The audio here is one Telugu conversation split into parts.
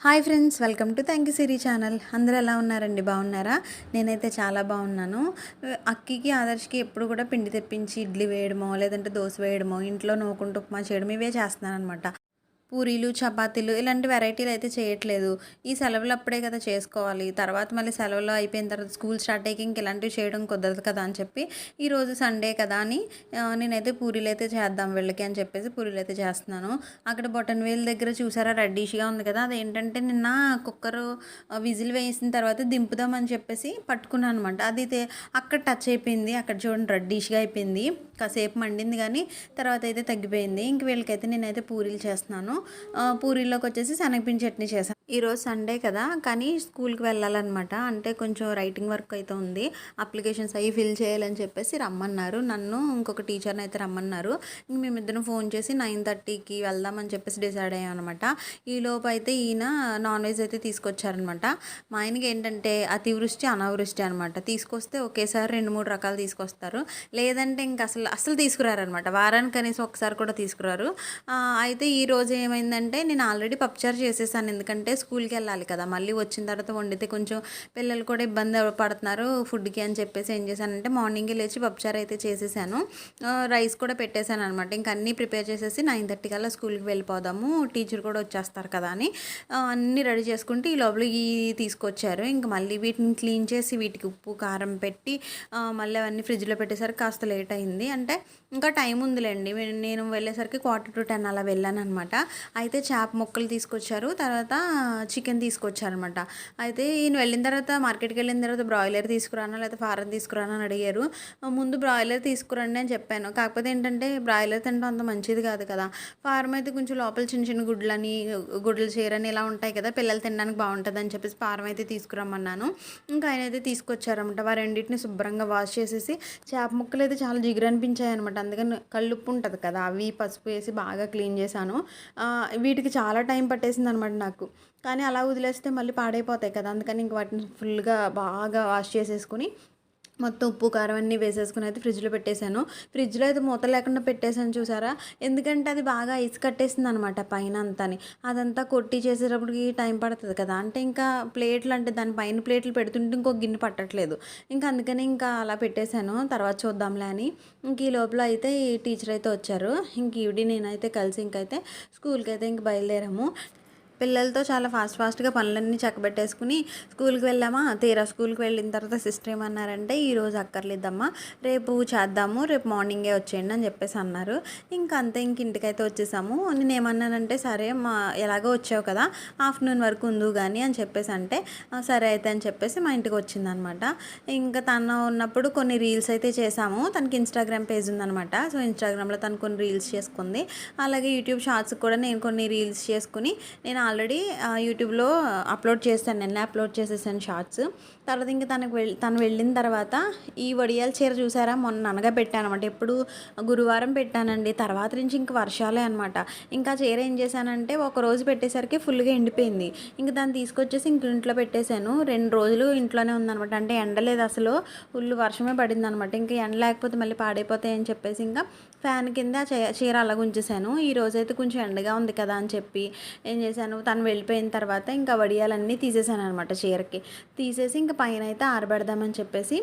Hi friends welcome to thank you Siri channel. అందరూ ఎలా ఉన్నారండి? బాగున్నారా? నేనైతే చాలా బాగున్నాను. అక్కికి ఆదర్శకి ఎప్పుడు కూడా పిండి తెప్పించి ఇడ్లీ వేయడమో లేదంటే దోశ వేయడమో ఇంట్లో నోకుంటూ ఉప్మా చేయడం ఇవే చేస్తున్నాను అనమాట పూరీలు చపాతీలు ఇలాంటి వెరైటీలు అయితే చేయట్లేదు. ఈ సెలవులు అప్పుడే కదా చేసుకోవాలి. తర్వాత మళ్ళీ సెలవులు అయిపోయిన తర్వాత స్కూల్ స్టార్ట్ అయ్యి ఇంక ఇలాంటివి చేయడం కుదరదు కదా అని చెప్పి ఈరోజు సండే కదా అని నేనైతే పూరీలు అయితే చేద్దాం వీళ్ళకి అని చెప్పేసి పూరీలు అయితే చేస్తున్నాను. అక్కడ బొటన్ వేల్ దగ్గర చూసారా? రెడ్డిష్గా ఉంది కదా. అదేంటంటే నిన్న కుక్కర్ విజిల్ వేసిన తర్వాత దింపుదామని చెప్పేసి పట్టుకున్నాను అనమాట అది అక్కడ టచ్ అయిపోయింది. అక్కడ చూడండి రెడ్డిష్గా అయిపోయింది. కాసేపు మండింది కానీ తర్వాత అయితే తగ్గిపోయింది. ఇంక వీళ్ళకైతే నేనైతే పూరీలు చేస్తున్నాను. పూరీలోకి వచ్చేసి శనగపిండి చట్నీ చేశాను ఈరోజు సండే కదా కానీ స్కూల్కి వెళ్ళాలన్నమాట. అంటే కొంచెం రైటింగ్ వర్క్ అయితే ఉంది. అప్లికేషన్స్ అవి ఫిల్ చేయాలని చెప్పేసి రమ్మన్నారు. నన్ను ఇంకొక టీచర్ని అయితే రమ్మన్నారు. మేమిద్దరం ఫోన్ చేసి నైన్ థర్టీకి వెళ్దామని చెప్పేసి డిసైడ్ అయ్యాం అనమాట ఈలోపు అయితే ఈయన నాన్ వెజ్ అయితే తీసుకొచ్చారనమాట మా ఆయనకి ఏంటంటే అతివృష్టి అనావృష్టి అనమాట తీసుకొస్తే ఒకేసారి రెండు మూడు రకాలు తీసుకొస్తారు. లేదంటే ఇంక అసలు అసలు తీసుకురారనమాట వారానికి కనీసం ఒకసారి కూడా తీసుకురారు. అయితే ఈరోజు ఏమైందంటే నేను ఆల్రెడీ పప్పుచారు చేసేసాను. ఎందుకంటే స్కూల్కి వెళ్ళాలి కదా. మళ్ళీ వచ్చిన తర్వాత వండితే కొంచెం పిల్లలు కూడా ఇబ్బంది పడుతున్నారు ఫుడ్కి అని చెప్పేసి ఏం చేశానంటే మార్నింగే లేచి పప్పుచారు అయితే చేసేసాను. రైస్ కూడా పెట్టేశాను అనమాట ఇంక అన్నీ ప్రిపేర్ చేసేసి నైన్ థర్టీ కల్లా స్కూల్కి వెళ్ళిపోదాము. టీచర్ కూడా వచ్చేస్తారు కదా అని. అన్నీ రెడీ చేసుకుంటే ఈ లోపల ఈ తీసుకొచ్చారు. ఇంక మళ్ళీ వీటిని క్లీన్ చేసి వీటికి ఉప్పు కారం పెట్టి మళ్ళీ అవన్నీ ఫ్రిడ్జ్లో పెట్టేసరికి కాస్త లేట్ అయింది. అంటే ఇంకా టైం ఉందిలేండి. నేను వెళ్ళేసరికి క్వార్టర్ టు టెన్ అలా వెళ్ళాను అనమాట అయితే చేప ముక్కలు తీసుకొచ్చారు. తర్వాత చికెన్ తీసుకొచ్చారనమాట అయితే ఈయన వెళ్ళిన తర్వాత మార్కెట్కి వెళ్ళిన తర్వాత బ్రాయిలర్ తీసుకురానా లేకపోతే ఫారం తీసుకురానా అని అడిగారు. ముందు బ్రాయిలర్ తీసుకురండి అని చెప్పాను. కాకపోతే ఏంటంటే బ్రాయిలర్ తినడం అంత మంచిది కాదు కదా. ఫారం అయితే కొంచెం లోపల చిన్న చిన్న గుడ్లని గుడ్లు చీరని ఇలా ఉంటాయి కదా పిల్లలు తినడానికి బాగుంటుంది అని చెప్పేసి ఫారం అయితే తీసుకురమ్మన్నాను. ఇంకా ఆయన అయితే తీసుకొచ్చారనమాట వారు రెండింటిని శుభ్రంగా వాష్ చేసేసి చేప ముక్కలు అయితే చాలా జిగురు అనిపించాయి అనమాట అందుకని కళ్ళుప్పు ఉంటుంది కదా అవి పసుపు వేసి బాగా క్లీన్ చేశాను. వీటికి చాలా టైం పట్టేసింది అనమాట నాకు. కానీ అలా వదిలేస్తే మళ్ళీ పాడైపోతాయి కదా అందుకని ఇంక వాటిని ఫుల్గా బాగా వాష్ చేసేసుకుని మొత్తం ఉప్పు కారం అన్నీ వేసేసుకుని అయితే ఫ్రిడ్జ్లో పెట్టేశాను. ఫ్రిడ్జ్లో అయితే మూత లేకుండా పెట్టేశాను చూసారా? ఎందుకంటే అది బాగా ఐస్ కట్టేసింది అనమాట పైన అంతాని అదంతా కొట్టి చేసేటప్పటికి టైం పడుతుంది కదా. అంటే ఇంకా ప్లేట్లు అంటే దాని పైన ప్లేట్లు పెడుతుంటే ఇంకో గిన్నె పట్టట్లేదు. ఇంకా అందుకని ఇంకా అలా పెట్టేశాను. తర్వాత చూద్దాంలే అని. ఇంక ఈ లోపల అయితే ఈ టీచర్ అయితే వచ్చారు. ఇంక ఈవిడి నేనైతే కలిసి ఇంకైతే స్కూల్కి అయితే ఇంక బయలుదేరాము. పిల్లలతో చాలా ఫాస్ట్ ఫాస్ట్గా పనులన్నీ చక్కబెట్టేసుకుని స్కూల్కి వెళ్ళామా? తీరా స్కూల్కి వెళ్ళిన తర్వాత సిస్టర్ ఏమన్నారంటే ఈరోజు అక్కర్లేదమ్మా రేపు చేద్దాము రేపు మార్నింగే వచ్చేయండి అని చెప్పేసి అన్నారు. ఇంకా అంతే ఇంక ఇంటికైతే వచ్చేసాము. నేను ఏమన్నానంటే సరే మా ఎలాగో వచ్చావు కదా ఆఫ్టర్నూన్ వరకు ఉందు కానీ అని చెప్పేసి అంటే సరే అయితే అని చెప్పేసి మా ఇంటికి వచ్చిందనమాట. ఇంకా తను ఉన్నప్పుడు కొన్ని రీల్స్ అయితే చేసాము. తనకి ఇన్స్టాగ్రామ్ పేజ్ ఉందనమాట. సో ఇన్స్టాగ్రామ్లో తను కొన్ని రీల్స్ చేసుకుంది. అలాగే యూట్యూబ్ షార్ట్స్ కూడా నేను కొన్ని రీల్స్ చేసుకుని నేను ఆల్రెడీ యూట్యూబ్లో అప్లోడ్ చేశాను. నిన్న అప్లోడ్ చేసేసాను షార్ట్స్. తర్వాత ఇంకా తనకు వెళ్ళి తను వెళ్ళిన తర్వాత ఈ వడియాల చీర చూసారా? మొన్న అనగా పెట్టాను అనమాట ఎప్పుడు గురువారం పెట్టానండి. తర్వాత నుంచి ఇంక వర్షాలే అనమాట ఇంకా చీర ఏం చేశానంటే ఒక రోజు పెట్టేసరికి ఫుల్గా ఎండిపోయింది. ఇంకా దాన్ని తీసుకొచ్చేసి ఇంక ఇంట్లో పెట్టేశాను. రెండు రోజులు ఇంట్లోనే ఉందనమాట అంటే ఎండలేదు అసలు. ఫుల్ వర్షమే పడింది అనమాట ఇంకా ఎండ లేకపోతే మళ్ళీ పాడైపోతాయని చెప్పేసి ఇంకా ఫ్యాన్ కింద చీర అలాగ ఉంచేసాను ఈ రోజైతే కొంచెం ఎండగా ఉంది కదా అని చెప్పి ఏం చేశాను? తను వెళ్ళిపోయిన తర్వాత ఇంకా వడియాలన్నీ తీసేసాను అనమాట చీరకి. తీసేసి ఇంకా పైన అయితే ఆరబెడదామని చెప్పేసి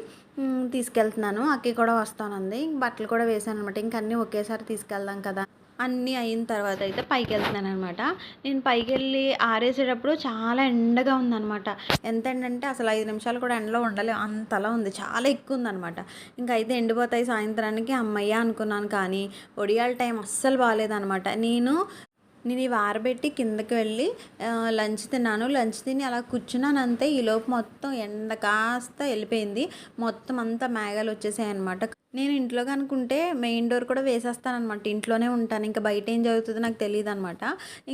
తీసుకెళ్తున్నాను. అక్కి కూడా వస్తానంది. బట్టలు కూడా వేసాను అనమాట ఇంక అన్నీ ఒకేసారి తీసుకెళ్దాం కదా. అన్నీ అయిన తర్వాత అయితే పైకి వెళ్తున్నాను అనమాట నేను పైకి వెళ్ళి ఆరేసేటప్పుడు చాలా ఎండగా ఉందన్నమాట. ఎంత ఎండంటే అసలు ఐదు నిమిషాలు కూడా ఎండలో ఉండలేవు అంతలా ఉంది. చాలా ఎక్కువ ఉందన్నమాట. ఇంకా అయితే ఎండిపోతాయి సాయంత్రానికి అమ్మయ్య అనుకున్నాను కానీ ఒడియాల టైం అస్సలు బాగాలేదన్నమాట. నేను నేను ఇవి ఆరబెట్టి కిందకి వెళ్ళి లంచ్ తిన్నాను. లంచ్ తిని అలా కూర్చున్నాను అంతే ఈలోపు మొత్తం ఎండ కాస్త వెళ్ళిపోయింది. మొత్తం అంతా మేఘాలు వచ్చేసాయి అనమాట నేను ఇంట్లో కనుకుంటే మెయిన్ డోర్ కూడా వేసేస్తాను అనమాట ఇంట్లోనే ఉంటాను. ఇంకా బయట ఏం జరుగుతుందో నాకు తెలియదు అనమాట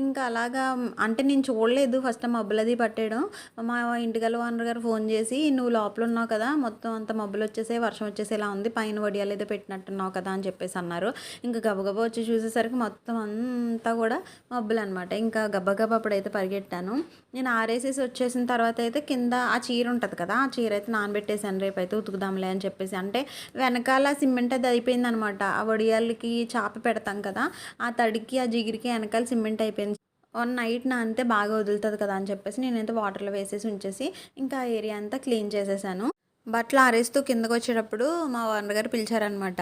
ఇంకా అలాగా అంటే నేను చూడలేదు ఫస్ట్ మబ్బులది పట్టేయడం. మా ఇంటిగల ఓనర్ గారు ఫోన్ చేసి నువ్వు లోపల ఉన్నావు కదా మొత్తం అంత మబ్బులు వచ్చేసే వర్షం వచ్చేసేలా ఉంది పైన వడియాలు ఏదో పెట్టినట్టున్నావు కదా అని చెప్పేసి అన్నారు. ఇంకా గబగబా వచ్చి చూసేసరికి మొత్తం అంతా కూడా మబ్బులు అనమాట ఇంకా గబగబా అప్పుడైతే పరిగెట్టాను. నేను ఆరేసేసి వచ్చేసిన తర్వాత అయితే కింద ఆ చీర ఉంటుంది కదా ఆ చీర అయితే నానబెట్టేసాను రేపు అయితే ఉతుకుదాంలే అని చెప్పేసి. అంటే వెనకాల సిమెంట్ అది అయిపోయింది అనమాట ఆ వడియాలకి చాప పెడతాం కదా ఆ తడికి ఆ జిగిరికి వెనకాల సిమెంట్ అయిపోయింది. వన్ నైట్ నా అంతే బాగా వదులుతుంది కదా అని చెప్పేసి నేనైతే వాటర్లో వేసేసి ఉంచేసి ఇంకా ఏరియా అంతా క్లీన్ చేసేసాను. బట్టలు ఆరేస్తూ కిందకు వచ్చేటప్పుడు మా ఓనర్ గారు పిలిచారనమాట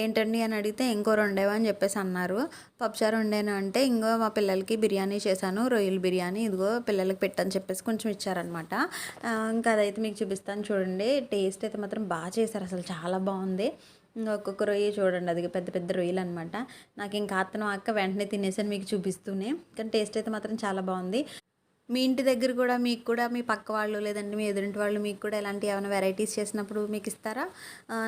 ఏంటండి? అని అడిగితే ఇంకో రెండేవా అని చెప్పేసి అన్నారు. పప్పుచారు వండాను అంటే ఇంకో మా పిల్లలకి బిర్యానీ చేశాను రొయ్యల బిర్యానీ ఇదిగో పిల్లలకి పెట్టని చెప్పేసి కొంచెం ఇచ్చారనమాట ఇంకా అదైతే మీకు చూపిస్తాను చూడండి. టేస్ట్ అయితే మాత్రం బాగా చేశారు అసలు చాలా బాగుంది. ఇంకా ఒక్కొక్క రొయ్య చూడండి అది పెద్ద పెద్ద రొయ్యలు అనమాట నాకు ఇంకా అతను అక్క వెంటనే తినేసాను మీకు చూపిస్తూనే కానీ టేస్ట్ అయితే మాత్రం చాలా బాగుంది. మీ ఇంటి దగ్గర కూడా మీకు కూడా మీ పక్క వాళ్ళు లేదంటే మీ ఎదురింటి వాళ్ళు మీకు కూడా ఇలాంటి ఏమైనా వెరైటీస్ చేసినప్పుడు మీకు ఇస్తారా?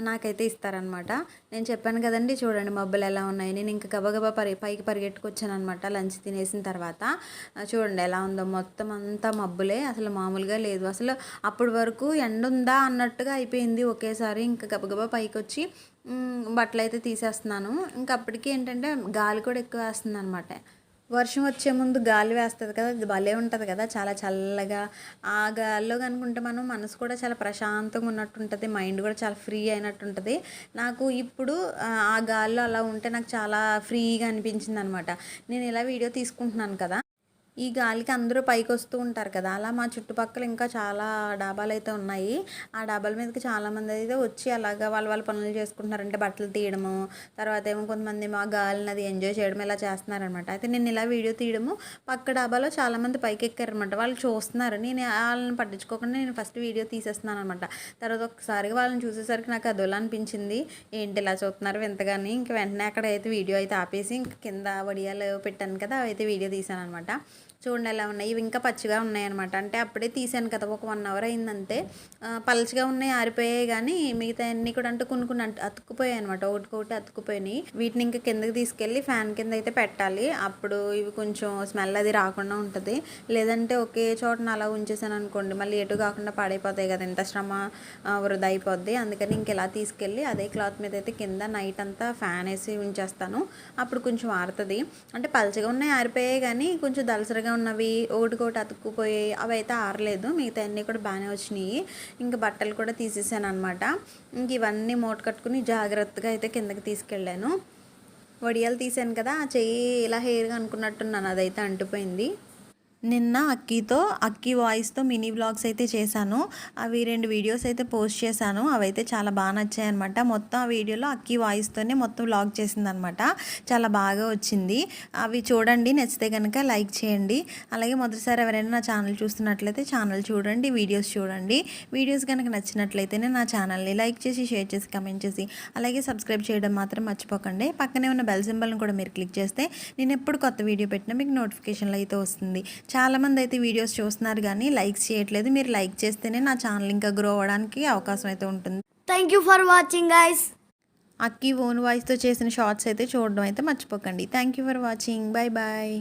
నాకైతే ఇస్తారనమాట నేను చెప్పాను కదండి చూడండి మబ్బులు ఎలా ఉన్నాయి. నేను ఇంకా గబగబా పరి పైకి పరిగెట్టుకొచ్చాను అనమాట లంచ్ తినేసిన తర్వాత. చూడండి ఎలా ఉందో. మొత్తం అంతా మబ్బులే. అసలు మామూలుగా లేదు. అసలు అప్పటి వరకు ఎండ ఉందా అన్నట్టుగా అయిపోయింది ఒకేసారి. ఇంకా గబగబా పైకి వచ్చి బట్టలు అయితే తీసేస్తున్నాను. ఇంకా అప్పటికి ఏంటంటే గాలి కూడా ఎక్కువ వేస్తుంది అనమాట వర్షం వచ్చే ముందు గాలి వేస్తుంది కదా అది భలే ఉంటుంది కదా చాలా చల్లగా. ఆ గాల్లో కనుకుంటే మనం మనసు కూడా చాలా ప్రశాంతంగా ఉన్నట్టు ఉంటుంది మైండ్ కూడా చాలా ఫ్రీ అయినట్టు ఉంటుంది నాకు ఇప్పుడు ఆ, గాల్లో గాలిలో అలా ఉంటే నాకు చాలా ఫ్రీగా అనిపించింది అనమాట నేను ఇలా వీడియో తీసుకుంటున్నాను కదా. ఈ గాలికి అందరూ పైకి వస్తూ ఉంటారు కదా అలా మా చుట్టుపక్కల ఇంకా చాలా డాబాలు అయితే ఉన్నాయి. ఆ డాబాల మీదకి చాలామంది అయితే వచ్చి అలాగా వాళ్ళ వాళ్ళ పనులు చేసుకుంటున్నారు అంటే బట్టలు తీయడము తర్వాత ఏమో కొంతమంది మా గాలిని అది ఎంజాయ్ చేయడం ఇలా చేస్తున్నారనమాట అయితే నేను ఇలా వీడియో తీయడము పక్క డాబాలో చాలామంది పైకి ఎక్కారనమాట వాళ్ళు చూస్తున్నారు నేను వాళ్ళని పట్టించుకోకుండా నేను ఫస్ట్ వీడియో తీసేస్తున్నాను అనమాట తర్వాత ఒకసారిగా వాళ్ళని చూసేసరికి నాకు అదోలా అనిపించింది. ఏంటి ఇలా చూస్తున్నారు వింతగాని ఇంక వెంటనే అక్కడ అయితే వీడియో అయితే ఆపేసి ఇంక కింద వడియాలు పెట్టాను కదా అవి అయితే వీడియో తీసాను అనమాట చూడండి ఎలా ఉన్నాయి. ఇవి ఇంకా పచ్చిగా ఉన్నాయి అనమాట అంటే అప్పుడే తీసాను కదా ఒక వన్ అవర్ అయిందంతే. పలచగా ఉన్నాయి ఆరిపోయాయి కానీ మిగతా అన్ని కూడా అంటే కొన్ని కొన్ని అతుక్కుపోయాయి అనమాట ఒకటికొకటి అతుక్కుపోయినాయి. వీటిని ఇంకా కిందకి తీసుకెళ్ళి ఫ్యాన్ కింద అయితే పెట్టాలి. అప్పుడు ఇవి కొంచెం స్మెల్ అది రాకుండా ఉంటుంది. లేదంటే ఒకే చోటన అలా ఉంచేసాను అనుకోండి మళ్ళీ ఎటు కాకుండా పాడైపోతాయి కదా ఎంత శ్రమ వృధా అయిపోద్ది. అందుకని ఇంక ఇలా తీసుకెళ్ళి అదే క్లాత్ మీద అయితే కింద నైట్ అంతా ఫ్యాన్ వేసి ఉంచేస్తాను. అప్పుడు కొంచెం ఆరుతుంది. అంటే పలచగా ఉన్నాయి ఆరిపోయాయి కానీ కొంచెం దలసరిగా ఉన్నవి ఒకటికొకటి అతుక్కుపోయాయి అవి అయితే ఆరలేదు. మిగతా అన్నీ కూడా బాగానే వచ్చినాయి. ఇంకా బట్టలు కూడా తీసేసాను అనమాట ఇంక ఇవన్నీ మూట కట్టుకుని జాగ్రత్తగా అయితే కిందకి తీసుకెళ్ళాను. వడియాలు తీసాను కదా ఆ చెయ్యి ఇలా హెయిర్గా అనుకున్నట్టున్నాను అదైతే అంటిపోయింది. నిన్న అక్కీతో అక్కీ వాయిస్తో మినీ వ్లాగ్స్ అయితే చేశాను. అవి రెండు వీడియోస్ అయితే పోస్ట్ చేశాను. అవైతే చాలా బాగా నచ్చాయి అనమాట మొత్తం ఆ వీడియోలో అక్కీ వాయిస్తోనే మొత్తం వ్లాగ్ చేసిందనమాట చాలా బాగా వచ్చింది. అవి చూడండి. నచ్చితే కనుక లైక్ చేయండి. అలాగే మొదటిసారి ఎవరైనా నా ఛానల్ చూస్తున్నట్లయితే ఛానల్ చూడండి. వీడియోస్ చూడండి. వీడియోస్ కనుక నచ్చినట్లయితేనే నా ఛానల్ని లైక్ చేసి షేర్ చేసి కమెంట్ చేసి అలాగే సబ్స్క్రైబ్ చేయడం మాత్రం మర్చిపోకండి. పక్కనే ఉన్న బెల్ సింబల్ని కూడా మీరు క్లిక్ చేస్తే నేను ఎప్పుడు కొత్త వీడియో పెట్టినా మీకు నోటిఫికేషన్లు అయితే వస్తుంది. చాలామంది అయితే వీడియోస్ చూస్తున్నారు కానీ లైక్స్ చేయట్లేదు. మీరు లైక్ చేస్తేనే నా ఛానల్ ఇంకా గ్రో అవ్వడానికి అవకాశం అయితే ఉంటుంది. Thank you for watching, guys. Akki own వాయిస్తో చేసిన షార్ట్స్ అయితే చూడడం అయితే మర్చిపోకండి. Thank you for watching bye bye